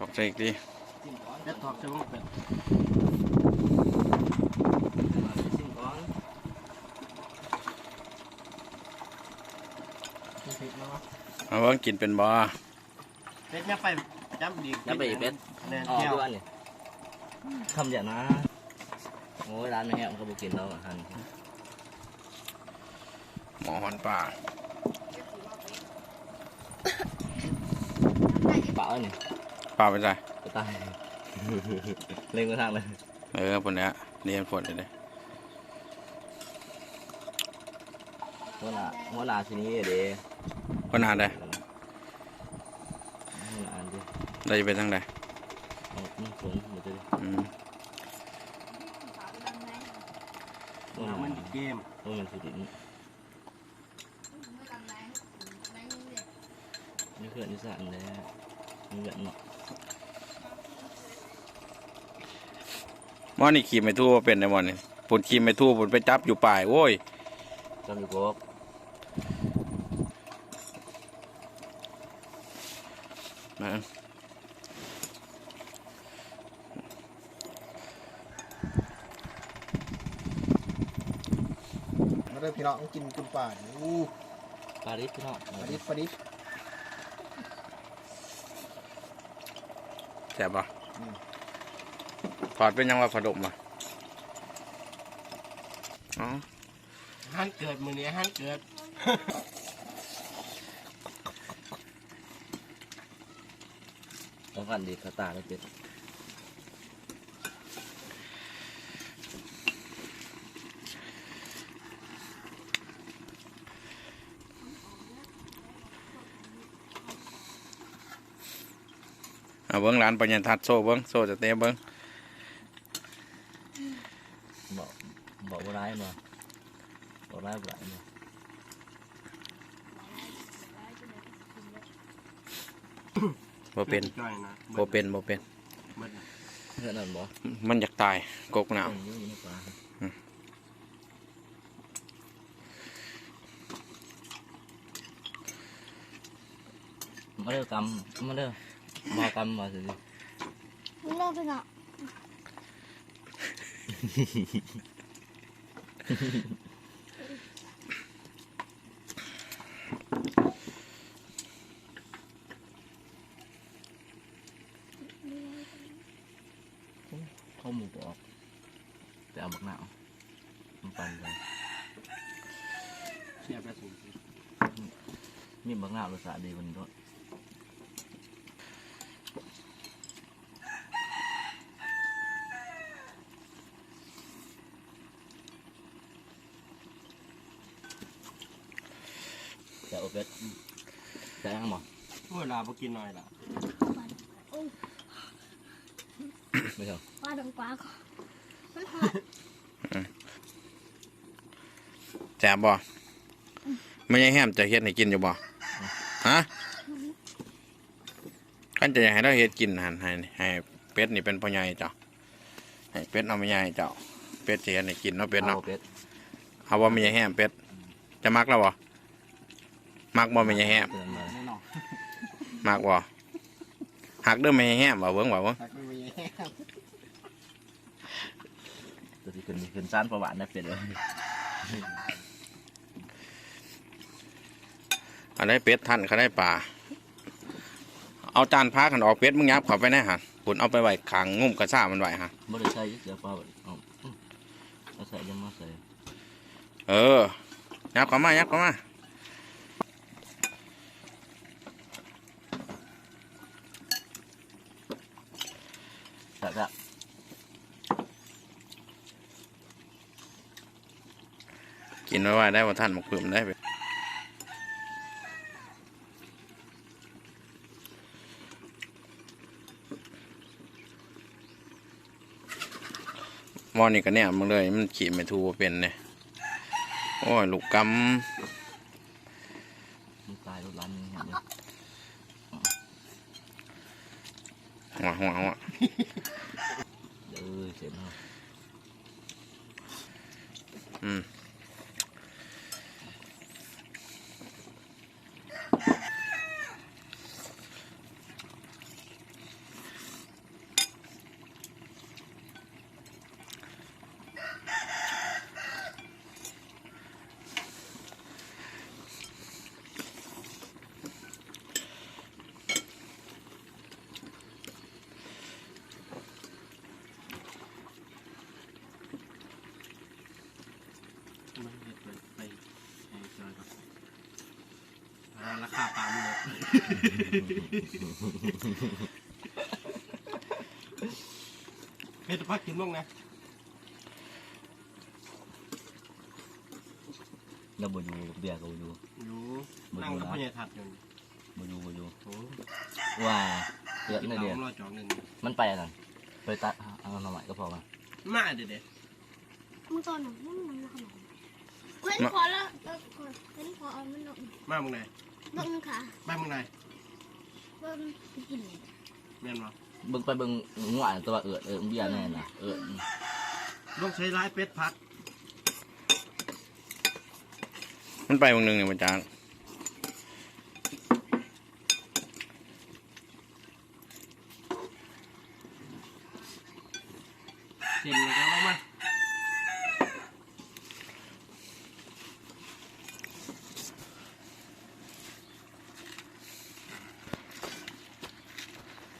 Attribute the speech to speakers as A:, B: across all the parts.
A: ตอกใจอีกที
B: เป็ดทอดใช่ไหมเป็ด
C: มาไปซิมก่อน
B: มีพริกแล้ววะ
A: เอาเบิ่งกินเป็นบ่
B: เป็ดเนี่ยไปจับดี
C: จะไปอีกเป็ด
B: แน่น
C: อ๋อ
B: แก้ว
C: ด้วยนี่ทำอย่างนะโอ้ยร้านไม่แห้งก็บุกินแล้วอาหาร
A: หมอหอนป่า
C: เปล่าเนี่ย
A: ป่าไปใส่
C: ก็ตาย เล่นก็ทางเลย
A: เออปนเนี้ยเรียนฝนเลยเด้
C: หัวหน้าหัวหน้าทีนี้เด้
A: ก็นานได้
C: หัวหน้าอันเด้
A: เราจะไปทางใด
C: เอาน้ำฝนมาจะ
A: อืม
C: หัวห
B: น้ำ
C: น้า
B: มั
C: มันน
B: เกม
C: มันสุดนี่นี่เพื่อนนิสันเลยนี่แบบเนาะ
A: มอนี่ขี่ไม่ทั่วเป็นในวันนี้ปุ่นขี่ไม่ทั่วปุ่นไปจับอยู่ป่ายโอ้ย
C: จำอยู่กบ
A: นะ
B: มาเริ่มพี่น้องกินกุนป่าอู้
C: ปาริสพี่น้อง
B: ปดิษปดิษ
A: แซ่บป่ะ ถอดเป็นยังว่าขนมอะอ๋อ
B: ฮันเกิดมือนี้ฮันเกิด
C: ต้องกันดีกระตาเลยเป็ด
A: เอาเบิ้งร้านปัญญาทัดโซ่เบิ้งโซ่จะเตะเบิ้ง
C: บอกบอกว่าร้ายมาบอกร้ายบ่ร้ายมา
A: บ่เป็น
B: จ่อยนะ
A: บ่เป็นบ่เป็น
B: เบิดนะ
C: เพื่อนนั่นบอก
A: มันอยากตายกกหนาว
C: อยู่ในป่ามาเด้อกำมาเด้อมากำมาสิ
D: มึงเลิกไปเนาะ
C: เข้าหมูปอกแต่เอาบักหนาวมัน ปั่นเลย
B: เสียบไปสิ
C: มีบักหนาวรสชาติดีกวันด้วยจะโอเป็ดจะยังบ่
B: เวลาบ่กินหน่อยล่ะ
C: ไม่ใช่
D: ว่าดังกว่าก่อนมันหอด
A: แซ่บบ่ไม่ใช่แฮมจะเฮ็ดให้กินอยู่บ่ฮะกันจะอยากให้เราเฮ็ดกินหันให้ให้เป็ดนี่เป็นพ่อใหญ่เจ้าให้เป็ดเอาไม่ใหญ่เจ้าเป็ดสิเฮ็ดให้กินเนาะเป็ดเนาะ
C: อาเป็ด
A: เอาว่าไม่ใช่แฮมเป็ดจะมักแล้วบ่มักบ่ไม่ใช่แฮม
C: เตือนมา
B: แน่นอน
A: มักบ่หักเด้อไม่ใช่แฮมบ่เบิ่งบ่เบิ่ง
B: ตักไม่มีแห้ง
C: ตัวที่ขึ้นขึ้นซ่านประวัตินะเป็ดเลย
A: อันได้เป็ดท่านเขาได้ปลาเอาจานพากันออกเป็ดมึงยับเข้าไปแน่ฮะปุ่นเอาไปไว้ขางงุ่มกระซ่ามันไว้ฮะ
C: ไม่ได้ใช้เดี๋ยวปลาแบบเอาอืมเอาใส่ยังมาใส่
A: เออยับเข้ามายับเข้ามา
C: ใส่ก็
A: กินไว้ไว้ได้ว่าท่านหมกเพิ่มได้ไป มอนี่ก็เนี่ยมึงเลย มันขี่ไม่ทูบ่เป็นเนี่ยโอ้ยลูกก
C: มันตายรถร้านนี้เห็นเดี๋ยวำ
A: หัวหัวหัว
C: เดี๋ยวเออเสร็จแล้ว
A: อืม
B: ราคาปลาหมดเฮ็ดพักกินบ้างนะ
C: เราบ่อยู่เบียร์ก็บ่อยู่
B: อยู่นั่งกับพ่อใหญ่ทัดอยู่
C: บ่อยู่บ่อยู่
B: โอ้
C: ว่าเกิด
B: กิน
C: ใน
B: เห
C: เดีย
B: ล้ารอจองหนึ่ง
C: มันไปอันนั้นไปตัดเอาหน่อไม้ก็พอมา
B: มาเด็ดเด็ด
D: มึงตอนหนังมันมันขนมเว้นพอแล้วเลิกก่อนเว้นพอเอามันลง
B: มามึงไหน
D: ลงค่ะ
B: มามึงไหน
D: เบิ่งกิน
B: แม่นบ่
C: เบิ่งไปเบิ่งงัวอันตัวเอิดเอิดเบียร์แน่น่ะเอิด
B: ต้องใช้ร้ายเป็ดพัด
A: มันไปบางหนึงเนี่ยมันจาง
B: เซ็นเลยก็เอามา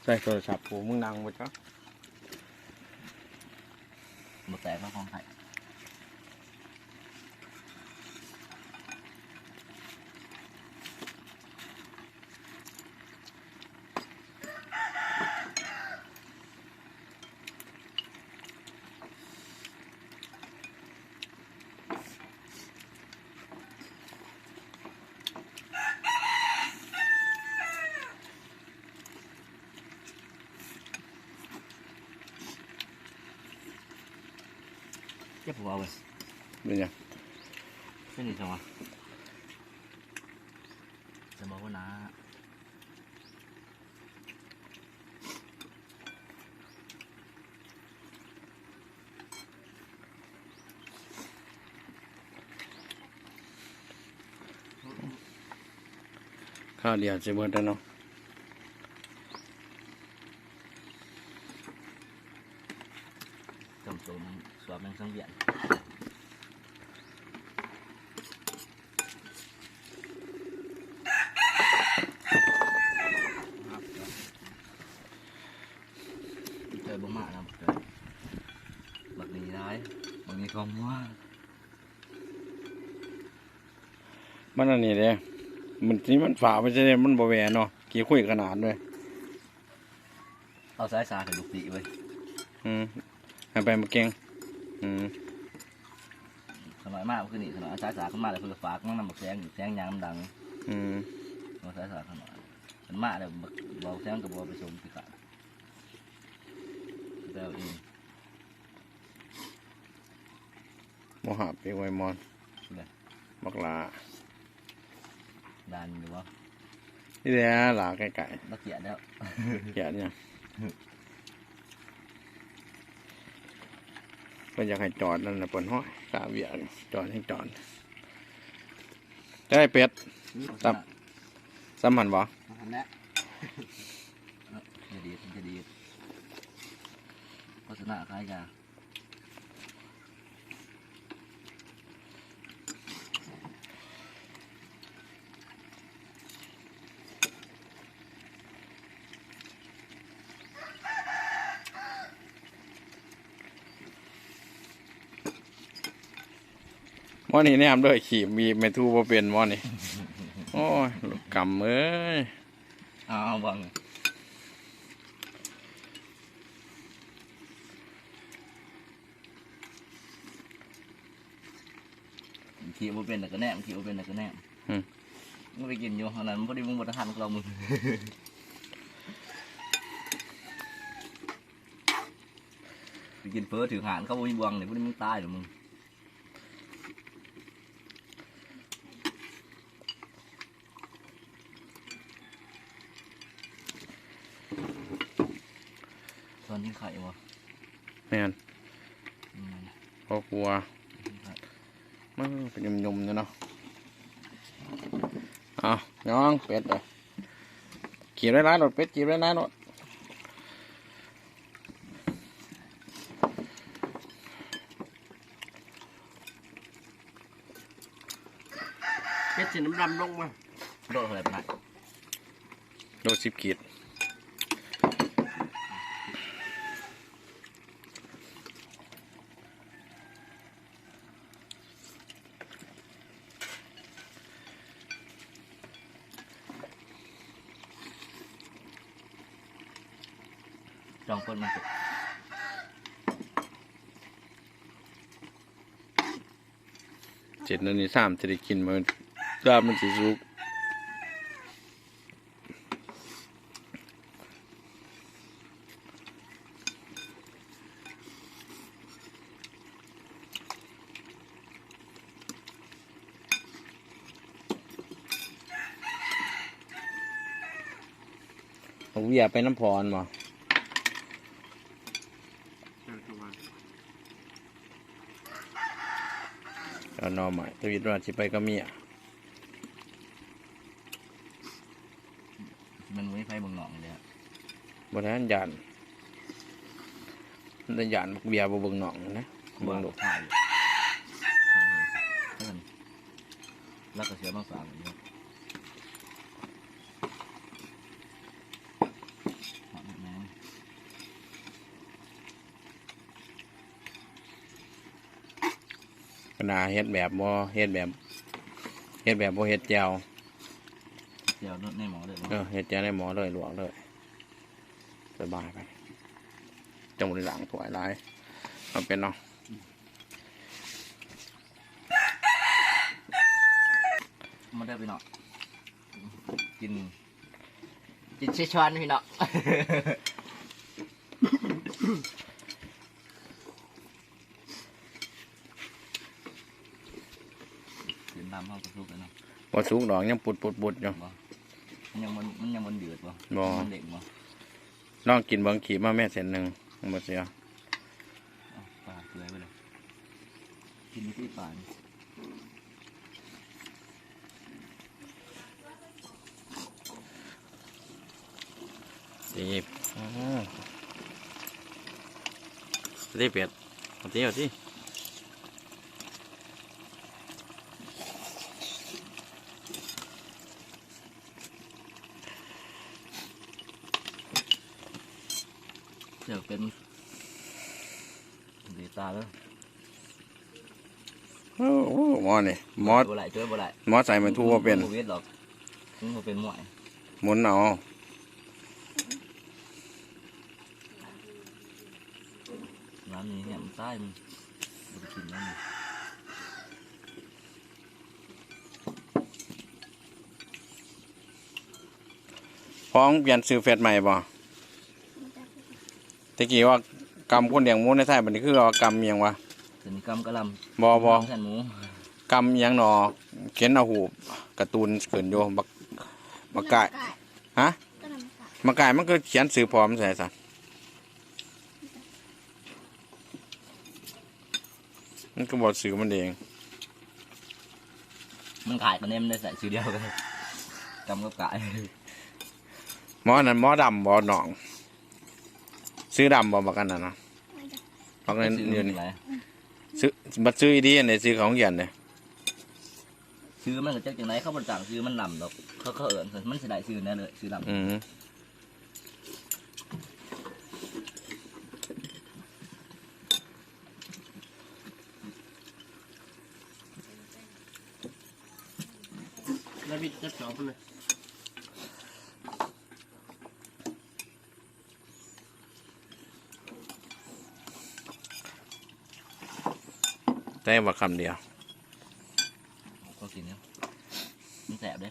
A: ใส่โทรศัพท์กูมึงนั่งบ่จ้ะ
C: บ่แตกเพราะของไท ยเจ็บหัวเว้ย
A: เป็นหยัง
C: เป็นอีกจังวะจะบอกว่านะ
A: ข้าวเดียวสิเบิดแล้วเนาะ
C: จำตัวมันสวมแมงสังเวียน
B: ครับ
C: เจอบ่มาแล้วเจอบักดีร้ายบักนี้ของว่า
A: มันอันนี้เด้มันนี่มันฝาไปใช่มันบ่แหวเนาะกี่คุยขนาดด้วย
C: เอาสายสาถึงลูกตีไว้ย
A: อืมให้ไปมาเก่งอืม
C: ขน่อยมากขึ้นนี่ขน่อยเอาสายสาขึ้นมาเลยเพื่อฝากมันนำบักแสงแสงยางมันดัง
A: อืม
C: เอาสายสาขน่อยมันมาเลยบักบอกแสงกับบอไปชมพิการแล้วเอง
A: โมหะไปไว้มอนบักหลา
C: ดานอยู่วะ
A: นี่แหละหลาไก่
C: บักเกียดแล้ว
A: ๆแก่เนี่ยก็อยากให้จอดนั่นน่ะเปิ่นห้อยกาเวียกจอดให้จอดได้เป็ดครับซ้ำหันบ่
B: อันนี้
C: จะดีจะดีโฆษณาขายยา
A: มอนี่แนมด้วยขี่มีเมทูบ่เป็นหมอนี่โอ้ยลูกกำเอ้ย
C: เอาเอาบังขี่บ่เป็นแต่ก็แนมขี่บ่เป็นแต่ก็แนมมันไปกินอยู่อันนั้นมันพอดีมึงบไทันกับเรามึงไปกินเฟอถือหานเข้าบ่มีบวงเนี่ยพวกนี้มึงตายหรือมึง ตอนนี้ไข่วะ
A: แม่น
C: อืม
A: พ่อกลัวมันเป็นยมๆอยู่เนาะเอาน้องเป็ดเลยขี่ได้ร้ายรถเป็ดขี่ได้ร้ายรถ
B: เป็ดสีน้ำดำลงมา
C: โดดอะไรไปไหน
A: โลสิบขีด
C: คนมันสุก
A: เจ็ดนาทีสามจะได้กินมันดาบมันสิสุกเอาเวียไปน้ำพรบ่
B: เออตัวมัน
A: เอาห นอใหม่ทวิตว่าสิไปกับเมีย
C: มันไม่ไฟเบางหนองเลยอะ
A: บนนั้นยานนั่นยานเบียร์บ่เบิ่งหนองนะเบิ่งดู
C: ถ่ายอยู่ถ่ายเลยแล้วกันแล้วก็เสียบางสามอย่างเงี้ยหอมแม่ง
A: ข นาดเฮ็ดแบบบ่เฮ็ดแบบเฮ็ดแบบบ่เฮ็ดแจว
C: เจียวในหมอเลย
A: เออเฮ็ดแจวในหมอเลยลวกเลยสบายไปจังบ่ได้ล้างถ้วยหลายเอาเป็นเนาะ
C: มันได้ไปเนาะกิน กินเชชวนพี่เนาะ กินน้ำห้องกระทุกเลยเนาะ
A: บ่สุกดอกยังปุดปุดปุดอยู่
C: มันยังมันมันยังมันเดือดบ่
A: บ่
C: มันเด็กบ่
A: ลองกินเบิ่งขีมาแม่เส้นหนึ่งบ่เสีย
C: เอาปลาเกลือไปเลยกินที่ปลานี่
A: ดีอ๋อรีบเป็ดเอาติเอาติ
C: เดี๋ยวเป็นดีตาแล้ว
A: โอ้โหหมอนี่หมอ
C: บ่ไหลช่วยบ่ไหล
A: หมอใส่มันทั่วเป็น
C: บ่เวทหรอกมึงบ่เป็นหมวย
A: หมุนเอา
C: ร้านนี้เนี่ยมันใต้มันบ่ได้กินแล้วนี่
A: พ้องเปลี่ยนซื้อเฟซใหม่บ่ ตะกี้ว่ากำคนเลี้ยงหมูในไทยบัดนี้คือว่ากำอิหยังวะ
C: แต่นี่กำกะหลำ
A: บ่บ่
C: แค่นหมู
A: กำอิหยังหนอเขียนเอาหูปการ์ตูนเกินอยู่บักบักกายฮะ
D: ก็นำกาย
A: บักกายมันก็เขียนสื่อพร้อมใส่ซะมันก็บอกสื่อมันเอง
C: มันขายกันเนี่ยมันได้ใส่ชื่อเดียวกันกำกับกาย
A: หมอนั่นหมอดำบ่หนอง ซื้อดำบ่บักกันน่ะนะบักนั้น
C: ชื่อ
A: อยู่
C: มัน
A: นี่
C: อะไร
A: ซื้อบัดซื้ออีดีอันนี้ซื้อของเหียนเนี่ย
C: ชื่อมันก็จักจังไดเขาบ่ต่างชื่อมันนำดอกเขาเขาเอิ้นมันสิได้ชื่อแน่เลยชื่อดำ
A: อืม
B: แล้วบิดจับจอบมันเลย
A: ได้ว่าคำเดียว
C: ก็กินเนี่ยมันแสบเด้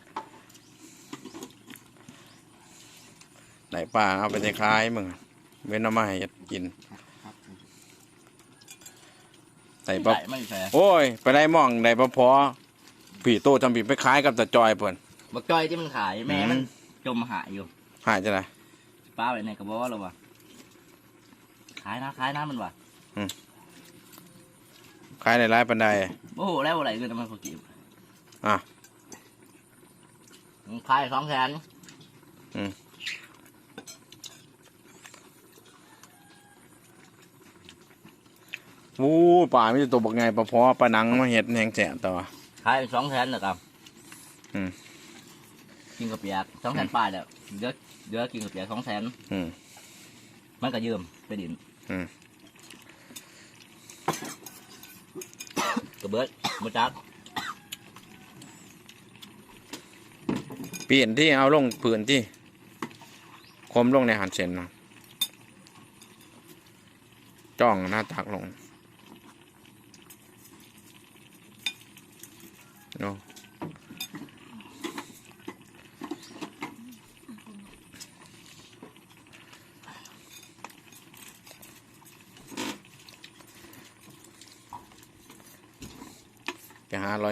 A: ไหนป้าเอาไปในคล้ายมึงเว้นเอามาให้กิน
B: ครับ
A: ใส่ปะ
C: ใส่ไม่แพ้
A: โอ้ย ไปได้หมองได้ปะพอผีโตจำผีไปคล้ายกับตะจอยเพิ่น
C: บักจ้อยที่มันขายแม่
A: อืม
C: มันจมหายอยู่
A: หายจะไร
C: ป้าไปในกระบอกแล้ววะขายนะขายนะมันวะ
A: คล้ายในร้ายปันได
C: โอ้โหแล้วอะไรเงินมันพอกี่
A: อะ
C: ขายสองแสน
A: วู้ป่าไม่ใช่ตัวบักไงปะพอปลานังมาเห็ดแหงแสบต่อ
C: ขายสองแสนเหรอครับ
A: อืม
C: กินกับเปียกสองแสนป้ายเดี๋ยวเดือเดือกินกับเปียกสองแสน
A: อืม
C: มันก็ยืมไปดิน
A: อืม
C: เบิดมาจัก
A: เปลี่ยนที่เอาลงผืนที่คมลงในหันเซนนะจ้องหน้าตักลง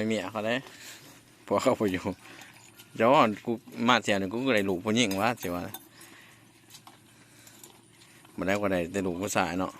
A: เมียเขาได้พอเขาไปอยู่เดี๋ยวก่อนกูมาเสียหนึ่งกูก็ได้ลูกผู้หญิงวะสิวะมาได้ก็ได้แต่ลูกผู้ชายเนาะ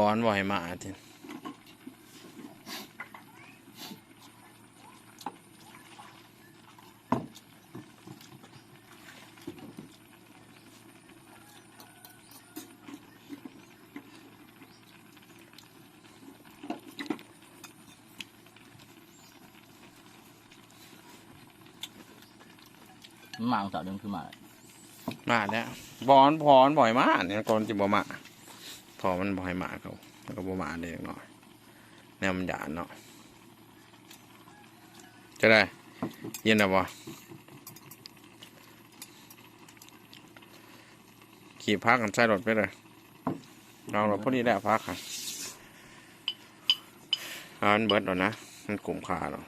A: พอนบ่อยมาที
C: มันมาของสาวเดิมคือมา
A: มาแล้วบอนพอนบ่อยมาเนี่ยก่อนจิบ่มา พอมันบ่อยมาเขาแล้วก็บ่มาเลยหน่อยแนวมันหยานเนาะจะได้เย็นนะบ่ขี่พักกันใส่รถไปเลยเราราพอดีแล้พักค่ะอันเบิดแล้วนะ มันกลุ่มขาเนาะ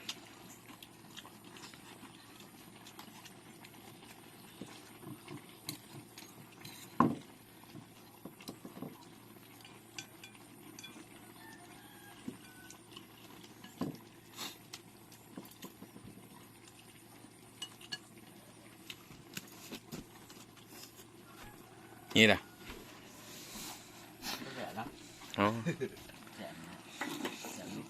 A: นี่แหละ
C: ก็แก่แล้ว
A: อ๋อ
C: แก่แก่ลูก